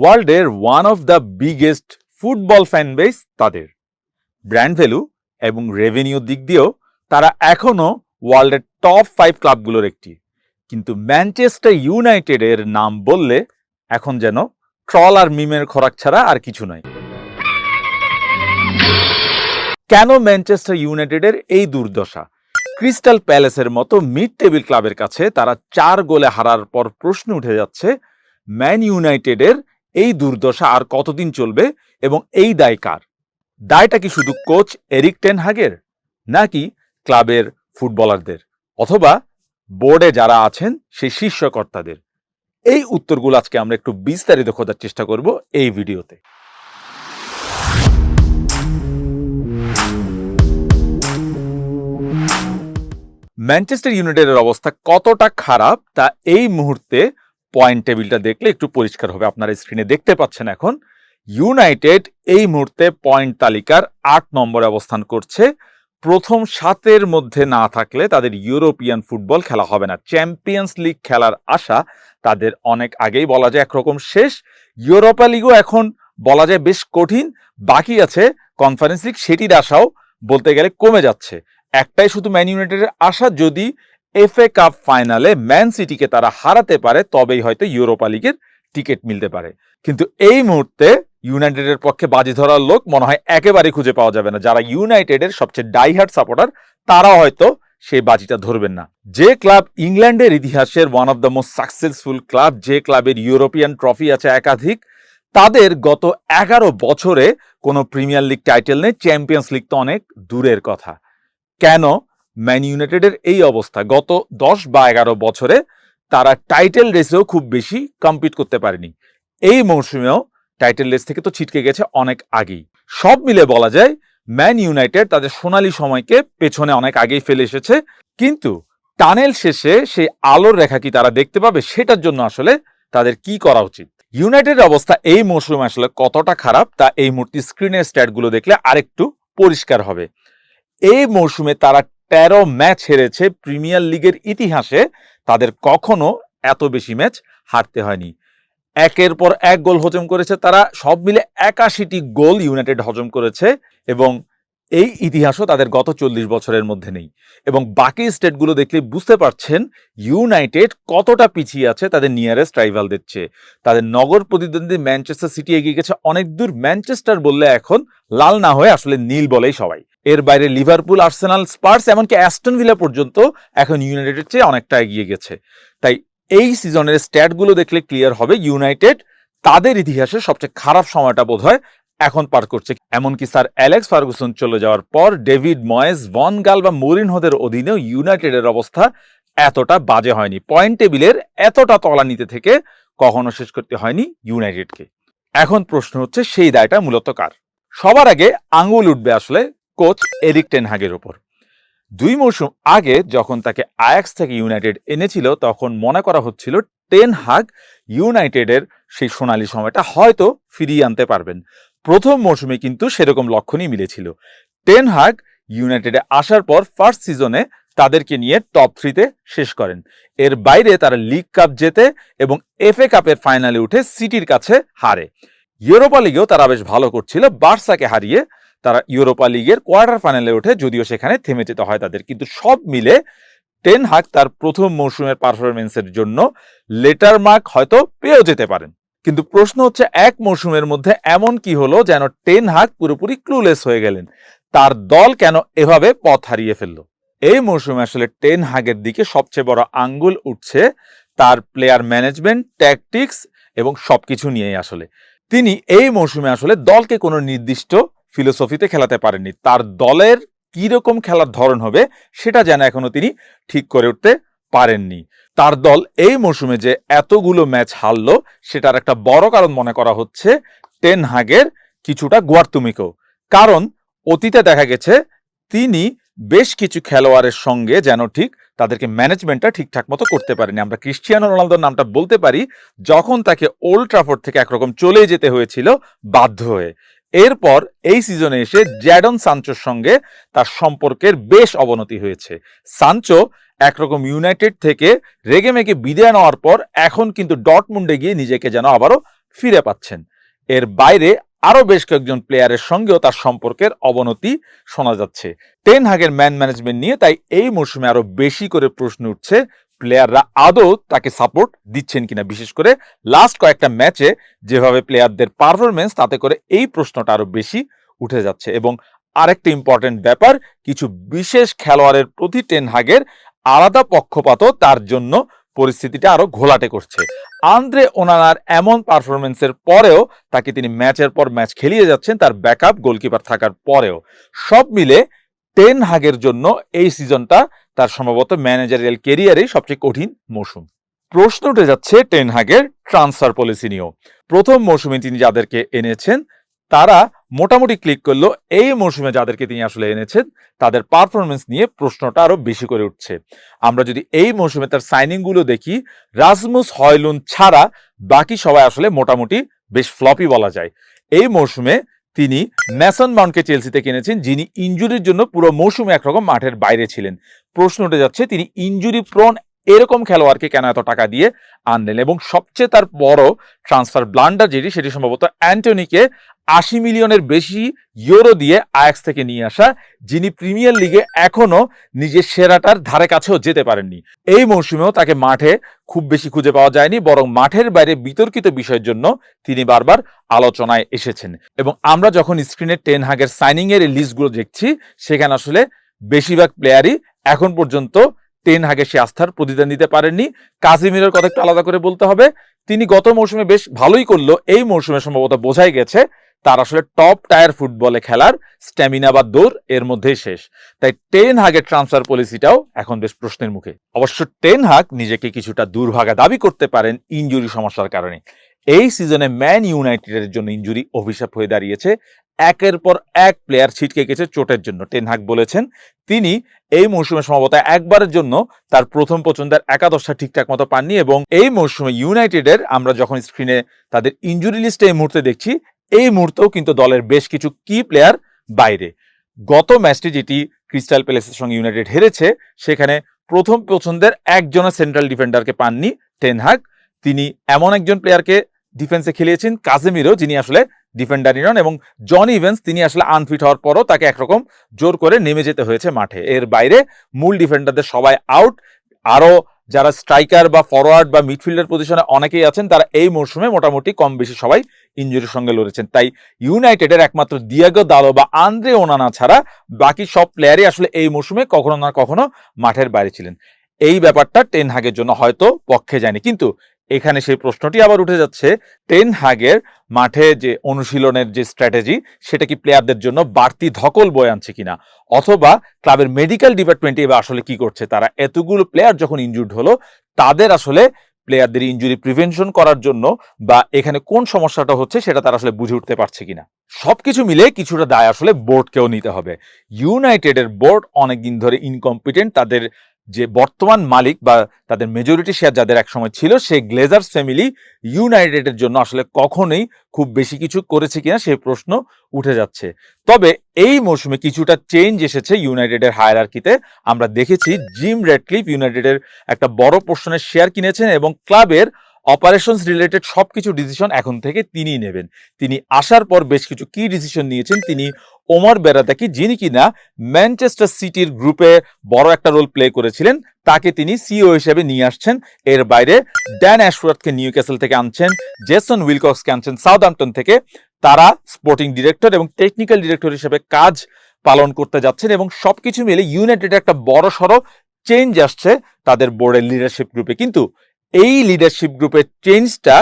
ওয়ার্ল্ডের one of the biggest football fan base তাদের। Brand value এবং রেভিনিউ দিক দিয়েও তারা এখনও ওয়ার্ল্ডের টপ ফাইভ ক্লাবগুলোর একটি। কিন্তু ম্যানচেস্টার ইউনাইটেডের নাম বললে এখন যেন ট্রল আর মিমের খোরাক ছাড়া আর কিছু নয়। কেন ম্যানচেস্টার ইউনাইটেডের এই দুর্দশা? ক্রিস্টাল প্যালেসের মতো মিড টেবিল ক্লাবের কাছে তারা চার গোলে হারার পর প্রশ্ন উঠে যাচ্ছে ম্যান ইউনাইটেডের এই দুর্দশা আর কতদিন চলবে এবং এই দায় কার? দায়টা কি শুধু কোচ এরিক টেন হাগের নাকি ক্লাবের ফুটবলারদের? অথবা বোর্ডে যারা আছেন, সেই শীর্ষকর্তাদের? এই উত্তরগুলো আজকে আমরা একটু বিস্তারিত খোঁজার চেষ্টা করব এই ভিডিওতে। ম্যানচেস্টার ইউনাইটেডের অবস্থা কতটা খারাপ তা এই মুহূর্তে পয়েন্ট টেবিলটা দেখলে একটু পরিষ্কার হবে। আপনারা স্ক্রিনে দেখতে পাচ্ছেন এখন ইউনাইটেড এই মুহূর্তে পয়েন্ট তালিকার আট নম্বরে অবস্থান করছে। প্রথম সাতের মধ্যে না থাকলে তাদের ইউরোপিয়ান ফুটবল খেলা হবে না। চ্যাম্পিয়ন্স লিগ খেলার আশা তাদের অনেক আগেই বলা যায় একরকম শেষ। ইউরোপা লিগও এখন বলা যায় বেশ কঠিন। বাকি আছে কনফারেন্স লিগ সেটির আশাও বলতে গেলে কমে যাচ্ছে। একটাই শুধু ম্যান ইউনাইটেডের আশা, যদি এফএ কাপ ফাইনালে ম্যান সিটিকে তারা হারাতে পারে, তবেই হয়তো ইউরোপা লিগের টিকিট মিলতে পারে। কিন্তু এই মুহূর্তে ইউনাইটেডের পক্ষে বাজি ধরার লোক মনে হয় একেবারে খুঁজে পাওয়া যাবে না। যারা ইউনাইটেডের সবচেয়ে ডাইহার্ট সাপোর্টার তারা হয়তো সেই বাজিটা ধরবেন না। যে ক্লাব ইংল্যান্ডের ইতিহাসের one of the most successful club যে ক্লাবের ইউরোপিয়ান ট্রফি আছে একাধিক, তাদের গত এগারো বছরে কোনো প্রিমিয়ার লিগ টাইটেল নেই। চ্যাম্পিয়ন্স লিগ তো অনেক দূরের কথা। কেন? ম্যান ইউনাইটেডের এই অবস্থা। গত দশ বা এগারো বছরে তারা টাইটেল রেসেও খুব বেশি কম্পিট করতে পারেনি। এই মৌসুমেও টাইটেল রেস থেকে তো ছিটকে গেছে অনেক আগেই। সব মিলে বলা যায় ম্যান ইউনাইটেড তাদের সোনালী সময়কে পেছনে অনেক আগেই ফেলে এসেছে। কিন্তু টানেল শেষে সেই আলোর রেখা কি তারা দেখতে পাবে, সেটার জন্য আসলে তাদের কি করা উচিত? ইউনাইটেডের অবস্থা এই মৌসুমে আসলে কতটা খারাপ, তা এই মূর্তি স্ক্রিনের স্ট্যাটগুলো দেখলে আরেকটু পরিষ্কার হবে। এই মৌসুমে তারা তেরো ম্যাচ হেরেছে প্রিমিয়ার লিগের ইতিহাসে, তাদের কখনো এত বেশি ম্যাচ হারতে হয়নি। একের পর এক গোল হজম করেছে তারা, সব মিলে একাশিটি গোল ইউনাইটেড হজম করেছে এবং এই ইতিহাসও তাদের গত চল্লিশ বছরের মধ্যে নেই। এবং বাকি স্টেটগুলো দেখলে বুঝতে পারছেন ইউনাইটেড কতটা পিছিয়ে আছে তাদের নিয়ারেস্ট রাইভালদের চেয়ে। তাদের নগর প্রতিদ্বন্দ্বী ম্যানচেস্টার সিটি এগিয়ে গেছে, অনেক দূর ম্যানচেস্টার বললে এখন লাল না হয়ে আসলে নীল বলেই সবাই। এর বাইরে লিভারপুল, আর্সেনাল, স্পার্স, এমনকি অ্যাস্টন ভিলা পর্যন্ত এখন ইউনাইটেডের চেয়ে অনেকটা এগিয়ে গেছে। তাই এই সিজনের স্ট্যাটগুলো দেখলে ক্লিয়ার হবে, ইউনাইটেড তাদের ইতিহাসে সবচেয়ে খারাপ সময়টা বোধ হয় এখন পার করছে। এমনকি স্যার অ্যালেক্স ফার্গুসন চলে যাওয়ার পর ডেভিড ময়েস, ভন গাল বা মরিনহোদের অধীনেও ইউনাইটেডের অবস্থা এতটা বাজে হয়নি। পয়েন্ট টেবিলের এতটা তলানিতে থেকে কখনো শেষ করতে হয়নি ইউনাইটেডকে। এখন প্রশ্ন হচ্ছে, সেই দায়টা মূলত কার? সবার আগে আঙুল উঠবে আসলে কোচ এরিক টেনহাগের ওপর। দুই মৌসুম আগে যখন তাকে আয়াক্স থেকে ইউনাইটেড এনেছিল, তখন মনে করা হচ্ছিল টেন হাগ ইউনাইটেডের সেই সোনালী সময়টা হয়তো ফিরিয়ে আনতে পারবেন। প্রথম মৌসুমে কিন্তু সেরকম লক্ষণই মিলেছিল। টেন হাগ ইউনাইটেডে আসার পর ফার্স্ট সিজনে তাদেরকে নিয়ে টপ থ্রিতে শেষ করেন। এর বাইরে তারা লিগ কাপ জেতে এবং এফএ কাপের ফাইনালে উঠে সিটির কাছে হারে। ইউরোপা লিগেও তারা বেশ ভালো করছিল বার্সাকে হারিয়ে তারা ইউরোপা লিগের কোয়ার্টার ফাইনালে ওঠে, যদিও সেখানে থেমে যেতে হয় তাদের। কিন্তু সব মিলে টেন হাক তার প্রথম মৌসুমের পারফরমেন্সের জন্য লেটার মার্ক হয়তো পেয়েও যেতে পারেন। কিন্তু প্রশ্ন হচ্ছে, এক মৌসুমের মধ্যে এমন কি হলো যেন টেন হাক পুরোপুরি ক্লুলেস হয়ে গেলেন? তার দল কেন এভাবে পথ হারিয়ে ফেলল? এই মৌসুমে আসলে টেন হাগের দিকে সবচেয়ে বড় আঙ্গুল উঠছে তার প্লেয়ার ম্যানেজমেন্ট, ট্যাকটিক্স এবং সবকিছু নিয়েই আসলে। তিনি এই মৌসুমে আসলে দলকে কোনো নির্দিষ্ট ফিলোসফিতে খেলাতে পারেননি। তার দলের কি রকম খেলার ধরন হবে, সেটা যেন এখনও তিনি ঠিক করে উঠতে পারেননি। তার দল এই মৌসুমে যে এতগুলো ম্যাচ হারলো, সেটার একটা বড় কারণ মনে করা হচ্ছে টেন হাগের কিছুটা গুয়ার্তুমিকেও কারণ অতীতে দেখা গেছে, তিনি বেশ কিছু খেলোয়াড়ের সঙ্গে যেন ঠিক তাদেরকে ম্যানেজমেন্টটা ঠিকঠাক মতো করতে পারেনি। আমরা ক্রিশ্চিয়ানো রোনালদোর নামটা বলতে পারি, যখন তাকে ওল্ড ট্রাফোর্ড থেকে একরকম চলে যেতে হয়েছিল বাধ্য হয়ে। এরপর এই সিজনে এসে জ্যাডন সানচোর সঙ্গে তার সম্পর্কের বেশ অবনতি হয়েছে। সানচো একরকম ইউনাইটেড থেকে রেগে মেগে বিদায় নেওয়ার পর এখন কিন্তু ডটমুন্ডে গিয়ে নিজেকে যেন আবারও ফিরে পাচ্ছেন। এর বাইরে আরও বেশ কয়েকজন প্লেয়ারের সঙ্গেও তার সম্পর্কের অবনতি শোনা যাচ্ছে। টেন হাগের ম্যান ম্যানেজমেন্ট নিয়ে তাই এই মৌসুমে আরও বেশি করে প্রশ্ন উঠছে প্লেয়াররা আদৌ তাকে সাপোর্ট দিচ্ছেন কিনা, বিশেষ করে লাস্ট কয়েকটা ম্যাচে যেভাবে প্লেয়ারদের পারফরমেন্স তাতে করে এই প্রশ্নটা আরও বেশি উঠে যাচ্ছে। এবং আরেকটা ইম্পর্টেন্ট ব্যাপার, কিছু বিশেষ খেলোয়াড়ের প্রতি টেন হাগের আলাদা পক্ষপাতও তার জন্য পরিস্থিতিটা আরও ঘোলাটে করছে। আন্দ্রে ওনানার এমন পারফরমেন্সের পরেও তাকে তিনি ম্যাচের পর ম্যাচ খেলিয়ে যাচ্ছেন, তার ব্যাকআপ গোলকিপার থাকার পরেও। সব মিলে টেন হাগের জন্য এই সিজনটা তার সম্ভবত ম্যানেজারিয়াল কেরিয়ারে সবচেয়ে কঠিন মৌসুম। প্রশ্ন উঠে যাচ্ছে টেন হাগের ট্রান্সফার পলিসি নিয়েও। প্রথম মৌসুমে তিনি যাদেরকে এনেছেন, তারা মোটামুটি ক্লিক করল, এই মৌসুমে যাদেরকে তিনি আসলে এনেছেন, তাদের পারফরমেন্স নিয়ে প্রশ্নটা আরও বেশি করে উঠছে। আমরা যদি এই মৌসুমে তার সাইনিংগুলো দেখি, রাজমুস হয়লুন ছাড়া বাকি সবাই আসলে মোটামুটি বেশ ফ্লপি বলা যায়। এই মৌসুমে তিনি ম্যাসন মাউন্টকে চেলসিতে কিনেছেন, যিনি ইঞ্জুরির জন্য পুরো মৌসুমে একরকম মাঠের বাইরে ছিলেন। প্রশ্ন উঠে যাচ্ছে, তিনি ইঞ্জুরি প্রন এরকম খেলোয়াড়কে কেন এত টাকা দিয়ে আনলেন? এবং সবচেয়ে তার বড় ট্রান্সফার ব্লান্ডার যেটি, সেটি সম্ভবত অ্যান্টনিকে আশি মিলিয়নের বেশি ইউরো দিয়ে আয়াক্স থেকে নিয়ে আসা, যিনি প্রিমিয়ার লিগে এখনও নিজের সেরাটার ধারে কাছেও যেতে পারেননি। এই মৌসুমেও তাকে মাঠে খুব বেশি খুঁজে পাওয়া যায়নি, বরং মাঠের বাইরে বিতর্কিত বিষয়ের জন্য তিনি বারবার আলোচনায় এসেছেন। এবং আমরা যখন স্ক্রিনে টেন হাগের সাইনিং এর লিস্টগুলো দেখছি, সেখানে আসলে বেশিরভাগ প্লেয়ারই এখন পর্যন্ত টেন হাগে সে আস্থার প্রতিদান দিতে পারেননি। কাজিমিরের কথা একটু আলাদা করে বলতে হবে, তিনি গত মৌসুমে বেশ ভালোই করল, এই মৌসুমে সম্ভবত বোঝাই গেছে তার আসলে টপ টায়ার ফুটবলে খেলার স্ট্যামিনা বা দৌড় এর মধ্যেই শেষ। তাই টেন হাগের ট্রান্সফার পলিসিটাও এখন বেশ প্রশ্নের মুখে। অবশ্য টেন হাগ নিজেকে কিছুটা দুর্ভাগা দাবি করতে পারেন ইঞ্জুরি সমস্যার কারণে। এই সিজনে ম্যান ইউনাইটেডের জন্য ইঞ্জুরি অভিশাপ হয়ে দাঁড়িয়েছে। একের পর এক প্লেয়ার ছিটকে গেছে চোটের জন্য টেন হাগ বলেছেন। তিনি এই মৌসুমে সম্ভবত একবারের জন্য তার প্রথম পছন্দের একাদশটা ঠিকঠাক মতো পাননি এবং এই মৌসুমে ইউনাইটেডের আমরা যখন স্ক্রিনে তাদের ইঞ্জুরি লিস্টে এই মুহূর্তে দেখছি এই মুহূর্তেও কিন্তু দলের বেশ কিছু কি প্লেয়ার বাইরে। গত ম্যাচটি যেটি ক্রিস্টাল প্যালেসের সঙ্গে ইউনাইটেড হেরেছে, সেখানে প্রথম পছন্দের একজনের সেন্ট্রাল ডিফেন্ডারকে পাননি টেনহাগ তিনি এমন একজন প্লেয়ারকে ডিফেন্সে খেলিয়েছেন কাজেমিরো যিনি আসলে ডিফেন্ডারই নন, এবং জন ইভেন্স তিনি আসলে আনফিট হওয়ার পরও তাকে একরকম জোর করে নেমে যেতে হয়েছে মাঠে। এর বাইরে মূল ডিফেন্ডারদের সবাই আউট আরও যারা স্ট্রাইকার বা ফরওয়ার্ড বা মিডফিল্ডার পজিশনে অনেকেই আছেন, তারা এই মরশুমে মোটামুটি কম বেশি সবাই ইঞ্জুরির সঙ্গে লড়েছেন। তাই ইউনাইটেডের একমাত্র দিয়াগো দালো বা আন্দ্রে ওনানা ছাড়া বাকি সব প্লেয়ারই আসলে এই মরশুমে কখনো না কখনো মাঠের বাইরে ছিলেন। এই ব্যাপারটা টেন হাগের জন্য হয়তো পক্ষে যায়নি। কিন্তু এখানে সেই প্রশ্নটি আবার উঠে যাচ্ছে টেন হাগের মাঠে যে অনুশীলনের যে স্ট্র্যাটেজি, সেটা কি প্লেয়ারদের জন্য বাড়তি ধকল বয়ে আনছে কিনা? অথবা ক্লাবের মেডিকেল ডিপার্টমেন্টে এবার আসলে কি করছে? তারা এতগুলো প্লেয়ার যখন ইনজুর্ড হলো, তাদের আসলে প্লেয়ারদের ইঞ্জুরি প্রিভেনশন করার জন্য বা এখানে কোন সমস্যাটা হচ্ছে সেটা তারা আসলে বুঝে উঠতে পারছে কিনা? সবকিছু মিলে কিছুটা দায় আসলে বোর্ডকেও নিতে হবে। ইউনাইটেডের বোর্ড অনেকদিন ধরে ইনকম্পিটেন্ট তাদের যে বর্তমান মালিক বা তাদের মেজরিটি শেয়ার যাদের একসময় ছিল, সে গ্লেজার ফ্যামিলি ইউনাইটেডের জন্য আসলে কখনোই খুব বেশি কিছু করেছে কিনা সে প্রশ্ন উঠে যাচ্ছে। তবে এই মৌসুমে কিছুটা চেঞ্জ এসেছে ইউনাইটেডের হায়ারার্কিতে আমরা দেখেছি জিম রেডক্লিফ ইউনাইটেডের একটা বড় পোর্শনের শেয়ার কিনেছেন এবং ক্লাবের অপারেশনস রিলেটেড সবকিছু ডিসিশন এখন থেকে তিনিই নেবেন। তিনি আসার পর বেশ কিছু কি ডিসিশন নিয়েছেন। তিনি ওমর বেরাদাকি, যিনি কিনা ম্যানচেস্টার সিটির গ্রুপে বড় একটা রোল প্লে করেছিলেন, তাকে তিনি সিও হিসেবে নিয়ে আসছেন। এর বাইরে ড্যান অ্যাশওয়ার্থকে নিউ ক্যাসেল থেকে আনছেন জেসন উইলকক্সকে আনছেন সাউথহ্যাম্পটন থেকে। তারা স্পোর্টিং ডিরেক্টর এবং টেকনিক্যাল ডিরেক্টর হিসেবে কাজ পালন করতে যাচ্ছেন এবং সবকিছু মিলে ইউনাইটেড একটা বড় সড়ো চেঞ্জ আসছে তাদের বোর্ডের লিডারশিপ গ্রুপে কিন্তু এই লিডারশিপ গ্রুপের চেঞ্জটা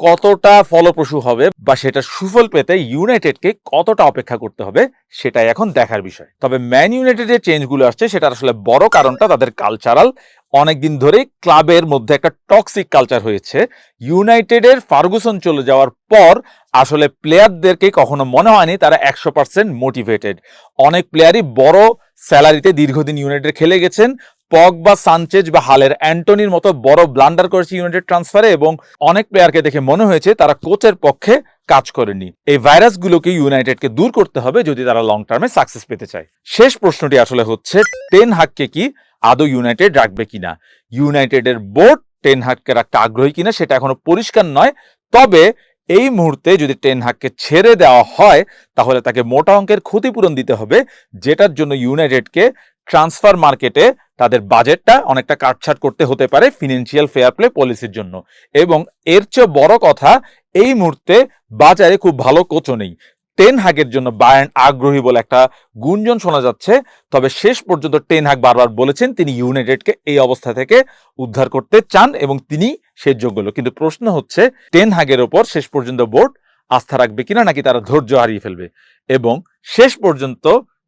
কতটা ফলপ্রসূ হবে বা সেটা সুফল পেতে ইউনাইটেডকে কতটা অপেক্ষা করতে হবে সেটাই এখন দেখার বিষয়। তবে ম্যান ইউনাইটেডের চেঞ্জগুলো আসছে সেটা আসলে বড় কারণটা তাদের কালচারাল অনেকদিন ধরে ক্লাবের মধ্যে একটা টক্সিক কালচার হয়েছে। ইউনাইটেডের ফার্গুসন চলে যাওয়ার পর আসলে প্লেয়ারদেরকে কখনো মনে হয়নি তারা একশো পার্সেন্ট মোটিভেটেড অনেক প্লেয়ারই বড় স্যালারিতে দীর্ঘদিন ইউনাইটেড খেলে গেছেন পক বা সানচেজ বা হালের অ্যান্টনির মতো বড় ব্লান্ডার করেছে ইউনাইটেড ট্রান্সফারে এবং অনেক প্লেয়ারকে দেখে মনে হয়েছে তারা কোচের পক্ষে কাজ করেনি। এই ভাইরাসগুলোকে ইউনাইটেডকে দূর করতে হবে যদি তারা লং টার্মে সাকসেস পেতে চায়। শেষ প্রশ্নটি আসলে হচ্ছে টেন হাককে কি আদৌ ইউনাইটেড রাখবে কিনা? ইউনাইটেডের বোর্ড টেন হাককে রাখতে আগ্রহী কিনা সেটা এখনও পরিষ্কার নয়। তবে এই মুহূর্তে যদি টেন হাককে ছেড়ে দেওয়া হয়, তাহলে তাকে মোটা অঙ্কের ক্ষতিপূরণ দিতে হবে, যেটার জন্য ইউনাইটেডকে ট্রান্সফার মার্কেটে তাদের বাজেটটা অনেকটা কাটছাট করতে হতে পারে ফিনান্সিয়াল ফেয়ার প্লে পলিসির জন্য। এবং এর চেয়ে বড় কথা, এই মুহূর্তে বাজারে খুব ভালো কোচও নেই। টেন হাগের জন্য বায়ার্ন আগ্রহী বলে একটা গুঞ্জন শোনা যাচ্ছে। তবে শেষ পর্যন্ত টেন হাগ বারবার বলেছেন তিনি ইউনাইটেডকে এই অবস্থা থেকে উদ্ধার করতে চান এবং তিনি সেই যোগ্য। কিন্তু প্রশ্ন হচ্ছে টেন হাগের ওপর শেষ পর্যন্ত বোর্ড আস্থা রাখবে কিনা নাকি তারা ধৈর্য হারিয়ে ফেলবে? এবং শেষ পর্যন্ত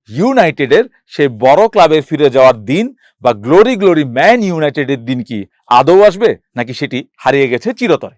ইউনাইটেডের সেই বড় ক্লাবে ফিরে যাওয়ার দিন বা গ্লোরি গ্লোরি ম্যান ইউনাইটেডের দিন কি আদৌ আসবে নাকি সেটি হারিয়ে গেছে চিরতরে?